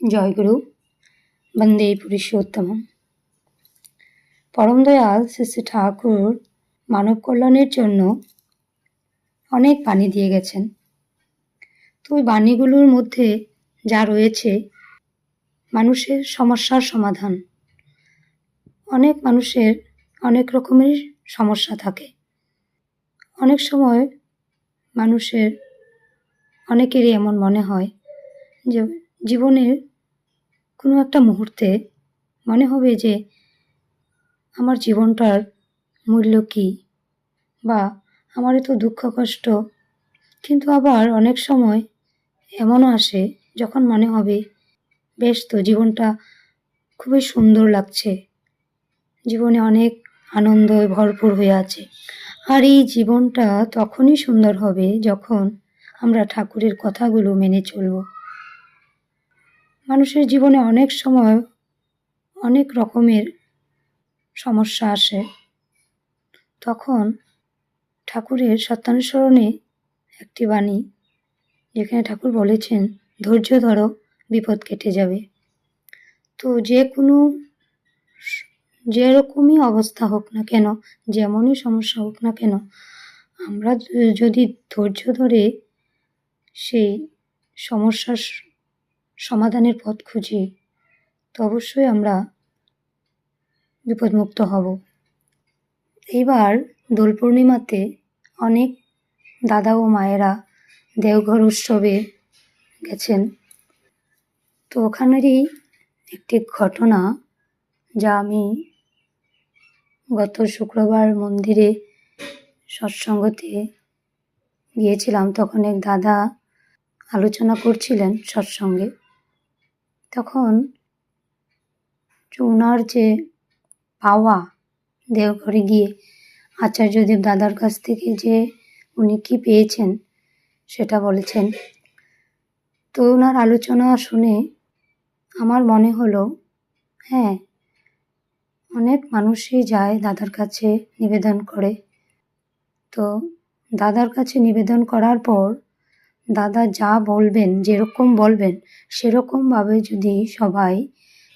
জয়গুরু বন্দে পুরুষোত্তমম। পরম দয়াল শ্রী শ্রী ঠাকুর মানব কল্যাণের জন্য অনেক বাণী দিয়ে গেছেন। তো ওই বাণীগুলোর মধ্যে যা রয়েছে, মানুষের সমস্যার সমাধান। অনেক মানুষের অনেক রকমের সমস্যা থাকে। অনেক সময় মানুষের অনেকেরই এমন মনে হয় যে জীবনের কোনো একটা মুহূর্তে মনে হবে যে আমার জীবনটার মূল্য কী বা আমার এত দুঃখ, কষ্ট। কিন্তু আবার অনেক সময় এমনও আসে যখন মনে হবে, বেশ তো, জীবনটা খুবই সুন্দর লাগছে। জীবনে অনেক আনন্দ ভরপুর হয়ে আছে। আর এই জীবনটা তখনই সুন্দর হবে যখন আমরা ঠাকুরের কথাগুলো মেনে চলব। মানুষের জীবনে অনেক সময় অনেক রকমের সমস্যা আসে। তখন ঠাকুরের সত্যানুসরণে একটি বাণী, যেখানে ঠাকুর বলেছেন, ধৈর্য ধরো, বিপদ কেটে যাবে। তো যে কোনো যেরকমই অবস্থা হোক না কেন, যেমনই সমস্যা হোক না কেন, আমরা যদি ধৈর্য ধরে সেই সমস্যার সমাধানের পথ খুঁজি, তো অবশ্যই আমরা বিপদমুক্ত হব। এইবার দোল পূর্ণিমাতে অনেক দাদা ও মায়েরা দেওঘর উৎসবে গেছেন। তো ওখানেরই একটি ঘটনা যা আমি গত শুক্রবার মন্দিরে সৎসঙ্গতে গিয়েছিলাম, তখন এক দাদা আলোচনা করছিলেন সৎসঙ্গে। তখন ওনার যে পাওয়া দেওঘরে গিয়ে আচার্যদেব দাদার কাছ থেকে যে উনি কী পেয়েছেন সেটা বলেছেন। তো ওনার আলোচনা শুনে আমার মনে হলো হ্যাঁ অনেক মানুষই যায় দাদার কাছে নিবেদন করে। তো দাদার কাছে নিবেদন করার পর দাদা যা বলবেন, যেরকম বলবেন, সেরকমভাবে যদি সবাই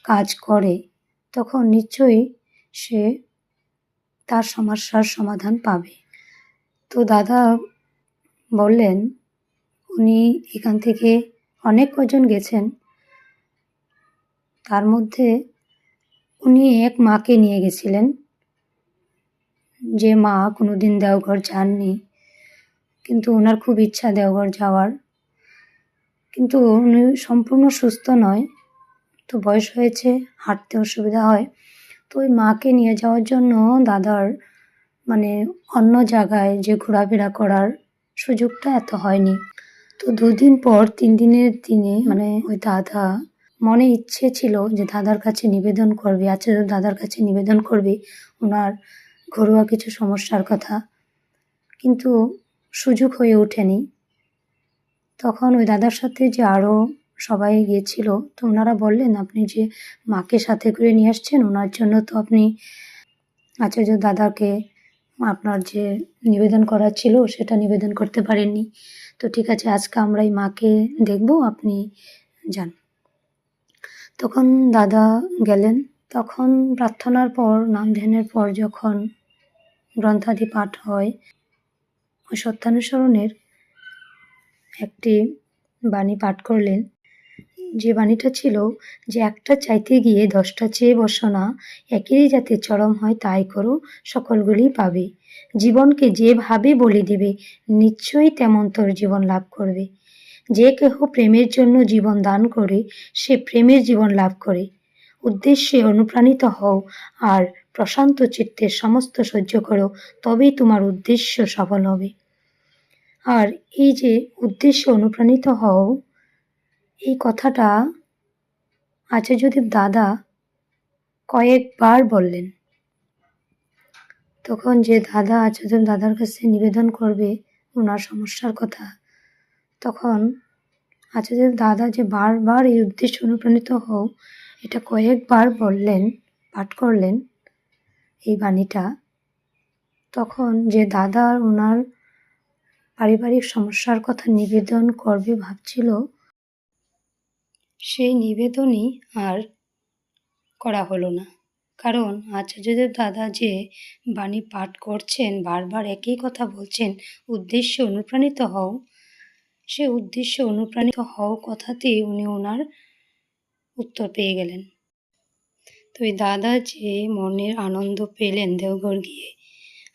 কাজ করে, তখন নিশ্চয়ই সে তার সমস্যার সমাধান পাবে। তো দাদা বললেন, উনি এখান থেকে অনেক কজন গেছেন, তার মধ্যে উনি এক মাকে নিয়ে গেছিলেন। যে মা কোনো দিন দেওঘর যাননি কিন্তু ওনার খুব ইচ্ছা দেওঘর যাওয়ার। কিন্তু উনি সম্পূর্ণ সুস্থ নয়, তো বয়স হয়েছে, হাঁটতে অসুবিধা হয়। তো ওই মাকে নিয়ে যাওয়ার জন্য দাদার মানে অন্য জায়গায় যে ঘোরাফেরা করার সুযোগটা এত হয়নি। তো দুদিন পর, তিন দিনের দিনে মানে ওই দাদা মনে ইচ্ছে ছিল যে দাদার কাছে নিবেদন করবে আচ্ছা দাদার কাছে নিবেদন করবে, ওনার ঘরোয়া কিছু সমস্যার কথা। কিন্তু সুযোগ হয়ে ওঠেনি। তখন ওই দাদার সাথে যে আরও সবাই গিয়েছিল, তো ওনারা বললেন, আপনি যে মাকে সাথে করে নিয়ে আসছেন, ওনার জন্য তো আপনি আচার্য দাদাকে আপনার যে নিবেদন করার ছিল, সেটা নিবেদন করতে পারেননি। তো ঠিক আছে, আজকে আমরা এই মাকে দেখব, আপনি যান। তখন দাদা গেলেন। তখন প্রার্থনার পর, নাম ধ্যানের পর যখন গ্রন্থাদি পাঠ হয় সত্যানুসরণের একটি বাণী পাঠ করলেন। যে বাণীটা ছিল যে একটা চাইতে গিয়ে দশটা চেয়ে বসো না, একেরই যাতে চরম হয় তাই করো, সকলগুলি পাবে। জীবনকে যেভাবে বলি দেবে, নিশ্চয়ই তেমন তোর জীবন লাভ করবে। যে কেহ প্রেমের জন্য জীবন দান করে, সে প্রেমের জীবন লাভ করে। উদ্দেশ্যে অনুপ্রাণিত হও আর প্রশান্ত চিত্তে সমস্ত সহ্য করো, তবেই তোমার উদ্দেশ্য সফল হবে। আর এই যে উদ্দেশ্যে অনুপ্রাণিত হও, এই কথাটা আচার্যদেব দাদা কয়েকবার বললেন। তখন যে দাদা আচার্যদেব দাদার কাছে নিবেদন করবে ওনার সমস্যার কথা, তখন আচার্যদেব দাদা যে বারবার এই উদ্দেশ্য অনুপ্রাণিত হও, এটা কয়েকবার বললেন, পাঠ করলেন এই বাণীটা, তখন যে দাদা ওনার পারিবারিক সমস্যার কথা নিবেদন করবে ভাবছিল। সেই নিবেদনই আর করা হলো না। কারণ আচার্যদেব দাদা যে বাণী পাঠ করছেন, বারবার একই কথা বলছেন, উদ্দেশ্যে অনুপ্রাণিত হও। সে উদ্দেশ্যে অনুপ্রাণিত হও কথাতেই উনি ওনার উত্তর পেয়ে গেলেন। তো এই দাদা যে মনের আনন্দ পেলেন দেওঘর গিয়ে,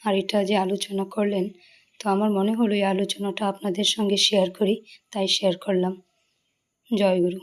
আর এটা যে আলোচনা করলেন তো আমার মনে হলো এই আলোচনাটা আপনাদের সঙ্গে শেয়ার করি, তাই শেয়ার করলাম। জয় গুরু।